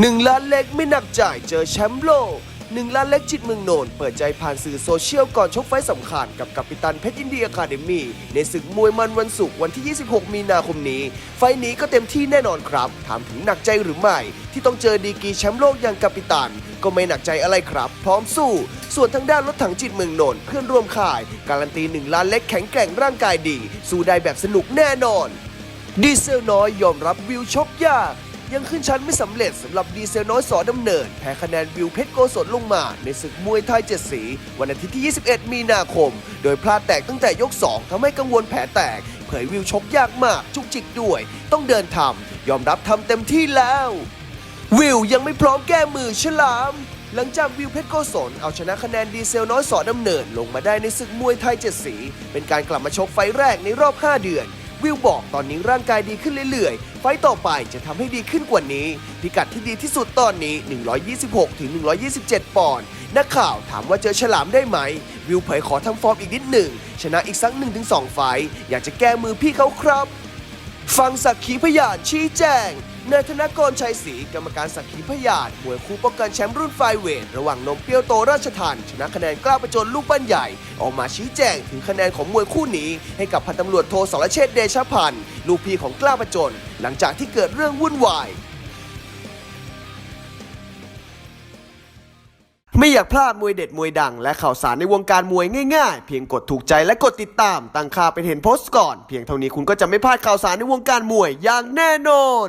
หนึ่งล้านเล็กไม่หนักจ่ายเจอแชมป์โลกหนึ่งล้านเล็กจิตเมืองโนน เปิดใจผ่านสื่อโซเชียลก่อนชกไฟต์สำคัญกับกัปตันเพชรยินดีอะคาเดมีในศึกมวยมันวันศุกร์วันที่ 26 มีนาคมนี้ ไฟต์นี้ก็เต็มที่แน่นอนครับ ถามถึงหนักใจหรือไม่ ที่ต้องเจอดีกีแชมป์โลกอย่างกัปตัน ก็ไม่หนักใจอะไรครับ พร้อมสู้ ส่วนทางด้านรถถังจิตเมืองนนเพื่อนร่วมค่าย การันตีหนึ่งล้านเล็กแข็งแกร่งร่างกายดี สู้ได้แบบสนุกแน่นอน ดีเซลน้อยยอมรับวิวชกยาก ยังขึ้นชั้นไม่สำเร็จสำหรับดีเซลน้อยสอดำเนิน แพ้คะแนนวิวเพชรโกศลลงมา ในศึกมวยไทยเจ็ดสี วันอาทิตย์ที่ 21 มีนาคม โดยพลาดแตกตั้งแต่ยก 2ทำให้กังวลแผลแตก เผยวิวชกยากมากจุกจิกด้วย ต้องเดินทำยอมรับทำเต็มที่แล้ว วิวยังไม่พร้อมแก้มือฉลามหลังจากวิวเพชรโกศลเอาชนะคะแนนดีเซลน้อยสอดำเนิน ลงมาได้ในศึกมวยไทยเจ็ดสี เป็นการกลับมาชกไฟแรกในรอบ 5 เดือน วิวบอกตอนนี้ร่างกายดีขึ้นเรื่อยๆ ไฟต่อไปจะทำให้ดีขึ้นกว่านี้ พิกัดที่ดีที่สุดตอนนี้ 126 ถึง 127 ปอนด์นักข่าวถามว่าเจอฉลามได้ไหม วิวเผยขอทำฟอร์มอีกนิดหนึ่ง ชนะอีกสัก1-2 ไฟต์อยากจะแก้มือพี่เขาครับ ฟังสักขีพยานชี้แจง นายธนกรชัยศรีกรรมการสักขีพยานมวยคู่ป้องกันแชมป์รุ่นไฟเวทระหว่างนมเปรี้ยวโตราชทันชนะคะแนนกล้าประจนลูกบ้านใหญ่ ออกมาชี้แจงถึงคะแนนของมวยคู่นี้ ให้กับพันตำรวจโทสรเชษเดชพันธ์ลูกพี่ของกล้าประจน หลังจากที่เกิดเรื่องวุ่นวายไม่อยากพลาดมวยเด็ดมวยดัง และข่าวสารในวงการมวยง่ายๆ เพียงกดถูกใจและกดติดตาม ตั้งค่าเป็นเห็นโพสต์ก่อน เพียงเท่านี้คุณก็จะไม่พลาดข่าวสารในวงการมวยอย่างแน่นอน